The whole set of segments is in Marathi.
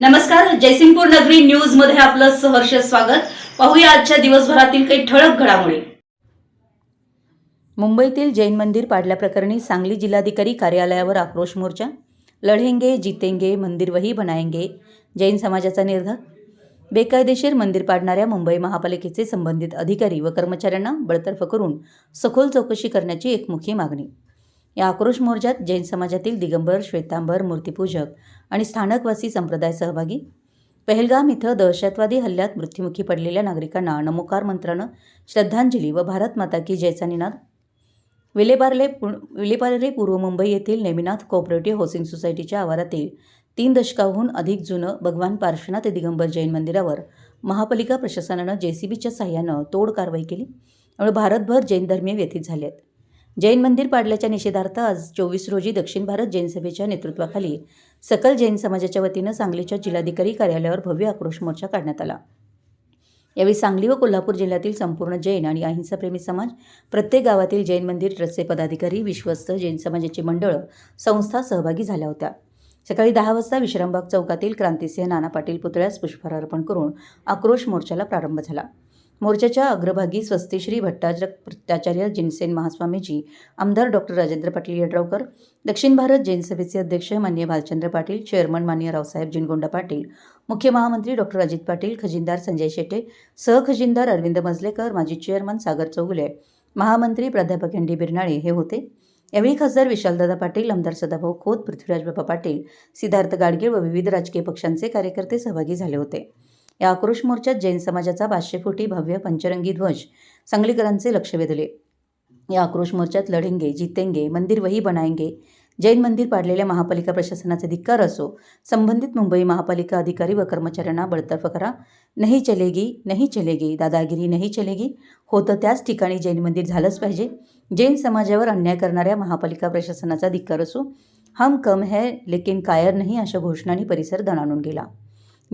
नमस्कार जयसिंगपूर नगरी न्यूजमध्ये आपलं सहर्ष स्वागत. पाहूया आजच्या दिवसभरातील काही ठळक घडामोडी. मुंबईतील जैन मंदिर पाडल्याप्रकरणी सांगली जिल्हाधिकारी कार्यालयावर आक्रोश मोर्चा. लढेंगे जितेंगे मंदिर वही बनाएंगे जैन समाजाचा निर्धार बेकायदेशीर मंदिर पाडणाऱ्या मुंबई महापालिकेचे संबंधित अधिकारी व कर्मचाऱ्यांना बडतर्फ करून सखोल चौकशी करण्याची एकमुखी मागणी. या आक्रोश मोर्चात जैन समाजातील दिगंबर श्वेतांबर मूर्तीपूजक आणि स्थानकवासी संप्रदाय सहभागी. पहलगाम इथं दहशतवादी हल्ल्यात मृत्युमुखी पडलेल्या नागरिकांना नमोकार मंत्रानं श्रद्धांजली व भारत माता की जयचा निनाद. विलेपार्ले पु विलेपार्ले पूर्व मुंबई येथील नेमिनाथ कोऑपरेटिव्ह हाऊसिंग सोसायटीच्या आवारातील तीन दशकाहून अधिक जुनं भगवान पार्श्वनाथ दिगंबर जैन मंदिरावर महापालिका प्रशासनानं जेसीबीच्या साह्यानं तोड कारवाई केली. त्यामुळे भारतभर जैन धर्मीय व्यथित झाले आहेत जैन मंदिर पाडल्याच्या निषेधार्थ आज चोवीस रोजी दक्षिण भारत जैन सभेच्या नेतृत्वाखाली सकल जैन समाजाच्या वतीनं सांगलीच्या जिल्हाधिकारी कार्यालयावर भव्य आक्रोश मोर्चा काढण्यात आला. यावेळी सांगली व कोल्हापूर जिल्ह्यातील संपूर्ण जैन आणि अहिंसाप्रेमी समाज प्रत्येक गावातील जैन मंदिर ट्रस्टचे पदाधिकारी विश्वस्त जैन समाजाची मंडळं संस्था सहभागी झाल्या होत्या. सकाळी दहा वाजता विश्रामबाग चौकातील क्रांतिसिंह नाना पाटील पुतळ्यास पुष्पहार अर्पण करून आक्रोश मोर्चाला प्रारंभ झाला. मोर्चाच्या अग्रभागी स्वस्तिश्री भट्टाचार्य भट्टाचार्य जिनसेन महास्वामीजी आमदार डॉक्टर राजेंद्र पाटील यड्रावकर दक्षिण भारत जैन सभेचे अध्यक्ष मान्य भालचंद्र पाटील चेअरमन मान्य रावसाहेब जिनगोंडा पाटील मुख्य महामंत्री डॉक्टर अजित पाटील खजिनदार संजय शेटे सहखजिनदार अरविंद मजलेकर माजी चेअरमन सागर चौगुले महामंत्री प्राध्यापक एन डी बिरनाळे हे होते. यावेळी खासदार विशालदादा पाटील आमदार सदाभाऊ खोत पृथ्वीराज बापा पाटील सिद्धार्थ गाडगीळ व विविध राजकीय पक्षांचे कार्यकर्ते सहभागी झाले होते. या आक्रोश मोर्चात जैन समाजाचा पाचशे फुटी भव्य पंचरंगी ध्वज सांगलीकरांचे लक्ष वेधले. या आक्रोश मोर्चात लढेंगे जितेंगे मंदिर वही बनाएंगे जैन मंदिर पाडलेल्या महापालिका प्रशासनाचे धिक्कार असो संबंधित मुंबई महापालिका अधिकारी व कर्मचाऱ्यांना बडतर्फ करा. नाही चलेगी नाही चलेगी दादागिरी नाही चलेगी. होतं त्याच ठिकाणी जैन मंदिर झालंच पाहिजे. जैन समाजावर अन्याय करणाऱ्या महापालिका प्रशासनाचा धिक्कार असो. हम कम है लेकिन कायर नाही अशा घोषणांनी परिसर दणाणून गेला.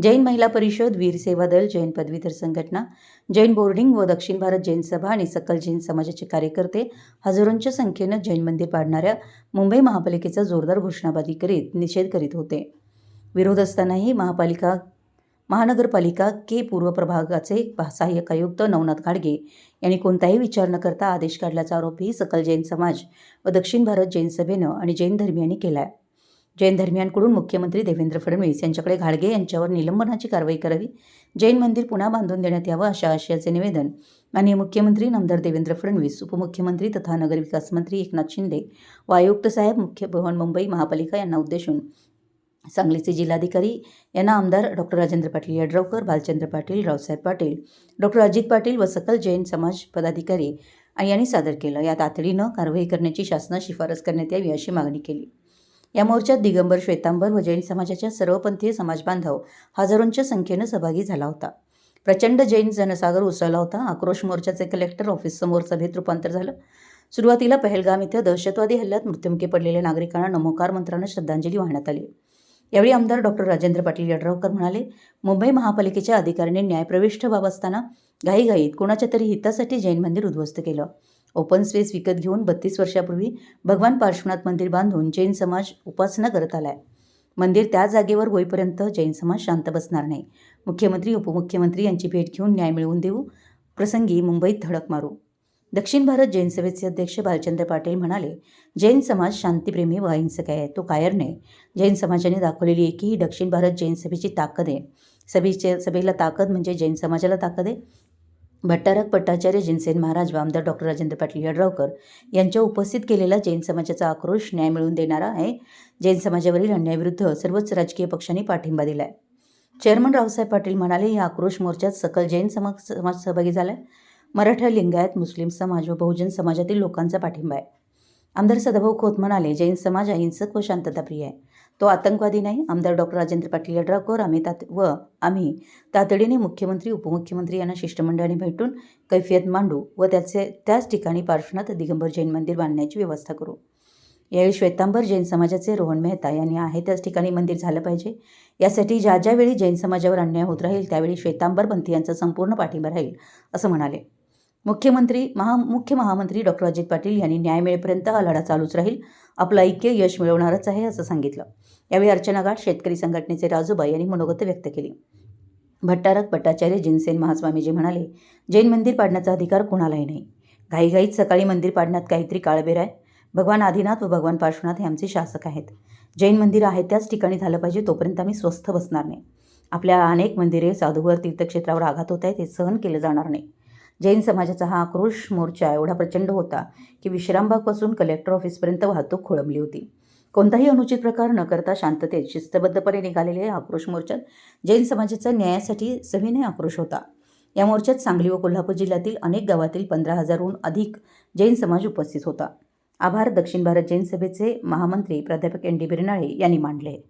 जैन महिला परिषद वीर सेवा दल जैन पदवीधर संघटना जैन बोर्डिंग व दक्षिण भारत जैन सभा आणि सकल जैन समाजाचे कार्यकर्ते हजारोंच्या संख्येनं जैन मंदिर पाडणाऱ्या मुंबई महापालिकेचा जोरदार घोषणाबाजी करीत निषेध करीत होते. विरोध असतानाही महापालिका महानगरपालिका के पूर्व प्रभागाचे सहाय्यक आयुक्त नवनाथ घाडगे यांनी कोणताही विचार न करता आदेश काढल्याचा आरोपही सकल जैन समाज व दक्षिण भारत जैन सभेनं आणि जैन धर्मियांनी केला आहे जैन धर्मियांकडून मुख्यमंत्री देवेंद्र फडणवीस यांच्याकडे घाडगे यांच्यावर निलंबनाची कारवाई करावी. जैन मंदिर पुन्हा बांधून देण्यात यावं अशा आशयाचे निवेदन माननीय मुख्यमंत्री नामदार देवेंद्र फडणवीस उपमुख्यमंत्री तथा नगरविकास मंत्री एकनाथ शिंदे व आयुक्त साहेब मुख्य भवन मुंबई महापालिका यांना उद्देशून सांगलीचे जिल्हाधिकारी यांना आमदार डॉक्टर राजेंद्र पाटील यड्रावकर भालचंद्र पाटील रावसाहेब पाटील डॉक्टर अजित पाटील व सकल जैन समाज पदाधिकारी यांनी सादर केलं. या तातडीनं कारवाई करण्याची शासनास शिफारस करण्यात यावी अशी मागणी केली. या मोर्चात दिगंबर श्वेतांबर व जैन समाजाच्या सर्वपंथीय समाजबांधव हजारोंच्या संख्येनं सहभागी झाला होता. प्रचंड जैन जनसागर उसळला होता. आक्रोश मोर्चाचे कलेक्टर ऑफिससमोर सभेत रूपांतर झालं. सुरुवातीला पहलगाम इथं दहशतवादी हल्ल्यात मृत्युमुखी पडलेल्या नागरिकांना नमोकार मंत्रानं श्रद्धांजली वाहण्यात आली. यावेळी आमदार डॉक्टर राजेंद्र पाटील यड्रावकर म्हणाले मुंबई महापालिकेच्या अधिकाऱ्यांनी न्यायप्रविष्ठ बाब असताना घाईघाईत कोणाच्या तरी हितासाठी जैन मंदिर उद्ध्वस्त केलं. ओपन स्पेस विकत घेऊन बत्तीस वर्षापूर्वी भगवान पार्श्वनाथ मंदिर बांधून जैन समाज उपासना करत आलाय. मंदिर त्या जागेवर होईपर्यंत जैन समाज शांत बसणार नाही. मुख्यमंत्री उपमुख्यमंत्री यांची भेट घेऊन न्याय मिळवून देऊ. प्रसंगी मुंबईत धडक मारू. दक्षिण भारत जैन सभेचे अध्यक्ष भालचंद्र पाटील म्हणाले जैन समाज शांतीप्रेमी व अहिंसक आहे. तो कायर नाही. जैन समाजाने दाखवलेली एकी दक्षिण भारत जैन सभेची ताकद आहे. सभेचे सभेला ताकद म्हणजे जैन समाजाला ताकद आहे. भट्टारक भट्टाचार्य जिनसेन महाराज व आमदार डॉक्टर राजेंद्र पाटील यड्रावकर यांच्या उपस्थित केलेला जैन समाजाचा आक्रोश न्याय मिळवून देणारा आहे. जैन समाजावरील अन्यायाविरुद्ध सर्वच राजकीय पक्षांनी पाठिंबा दिला आहे चेअरमन रावसाहेब पाटील म्हणाले या आक्रोश मोर्चात सकल जैन समाज समाज सहभागी झाला आहे मराठा लिंगायत मुस्लिम समाज व बहुजन समाजातील लोकांचा पाठिंबा आहे. आमदार सदाभाऊ खोत म्हणाले जैन समाज अहिंसक व शांतताप्रिय आहे. तो आतंकवादी नाही. आमदार डॉक्टर राजेंद्र पाटील यड्रावकर आम्ही तात व आम्ही तातडीने मुख्यमंत्री उपमुख्यमंत्री यांना शिष्टमंडळाने भेटून कैफियत मांडू व त्याचे त्याच ठिकाणी पार्श्वनाथ दिगंबर जैन मंदिर बांधण्याची व्यवस्था करू. यावेळी श्वेतांबर जैन समाजाचे रोहन मेहता यांनी आहे त्याच ठिकाणी मंदिर झालं पाहिजे. यासाठी ज्या ज्यावेळी जैन समाजावर अन्याय होत राहील त्यावेळी श्वेतांबर पंथीयांचा संपूर्ण पाठिंबा राहील असं म्हणाले. मुख्यमंत्री महा मुख्य महामंत्री डॉक्टर अजित पाटील यांनी न्याय मिळेपर्यंत हा लढा चालूच राहील. आपलं ऐक्य यश मिळवणारच आहे असं सांगितलं. यावेळी अर्चना गाठ शेतकरी संघटनेचे राजूबाई यांनी मनोगत व्यक्त केली. भट्टारक भट्टाचार्य जिनसेन महास्वामीजी म्हणाले जैन मंदिर पाडण्याचा अधिकार कोणालाही नाही. घाईघाईत सकाळी मंदिर पाडण्यात काहीतरी काळबेर आहे भगवान आदिनाथ व भगवान पार्श्वनाथ हे आमचे शासक आहेत. जैन मंदिर आहे त्याच ठिकाणी झालं पाहिजे तोपर्यंत आम्ही स्वस्थ बसणार नाही. आपल्या अनेक मंदिरे साधूवर तीर्थक्षेत्रावर आघात होत आहेत हे सहन केलं जाणार नाही. जैन समाजाचा हा आक्रोश मोर्चा एवढा प्रचंड होता की विश्रामबागपासून कलेक्टर ऑफिसपर्यंत वाहतूक खोळंबली होती. कोणताही अनुचित प्रकार न करता शांततेत शिस्तबद्धपणे निघालेल्या या आक्रोश मोर्चात जैन समाजाचा न्यायासाठी सविनय आक्रोश होता. या मोर्चात सांगली व कोल्हापूर जिल्ह्यातील अनेक गावातील पंधरा हजारहून अधिक जैन समाज उपस्थित होता. आभार दक्षिण भारत जैन सभेचे महामंत्री प्राध्यापक एन डी बिरनाळे यांनी मांडले